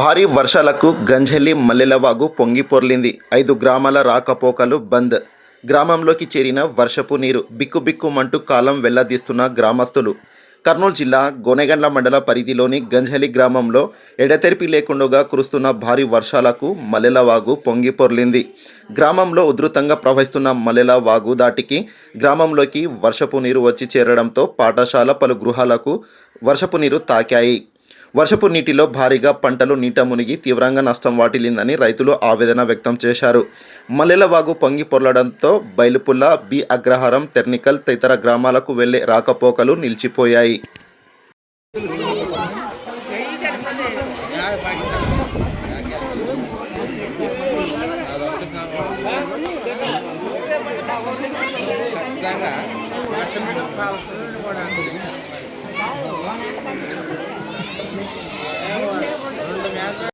భారీ వర్షాలకు గంజెల్లి మల్లెలవాగు పొంగిపొర్లింది ఐదు గ్రామాల రాకపోకలు బంద్. గ్రామంలోకి చేరిన వర్షపు నీరు బిక్కుబిక్కుమంటూ కాలం వెళ్ళదీస్తున్న గ్రామస్తులు. కర్నూలు జిల్లా గోనెగండ్ల మండల పరిధిలోని గంజలి గ్రామంలో ఎడతెరిపి లేకుండా కురుస్తున్న భారీ వర్షాలకు మల్లెలవాగు పొంగిపొర్లింది గ్రామంలో ఉధృతంగా ప్రవహిస్తున్న మల్లెల వాగు దాటికి గ్రామంలోకి వర్షపు నీరు వచ్చి చేరడంతో పాఠశాల పలు గృహాలకు వర్షపు నీరు తాకాయి. వర్షపు నీటిలో భారీగా పంటలు నీట మునిగి తీవ్రంగా నష్టం వాటిల్లిందని రైతులు ఆవేదన వ్యక్తం చేశారు. మల్లెలవాగు పొంగి పొర్లడంతో బైలుపుల్ల బి అగ్రహారం తెర్నికల్ తదితర గ్రామాలకు వెళ్ళే రాకపోకలు నిలిచిపోయాయి. ఖచ్చితంగా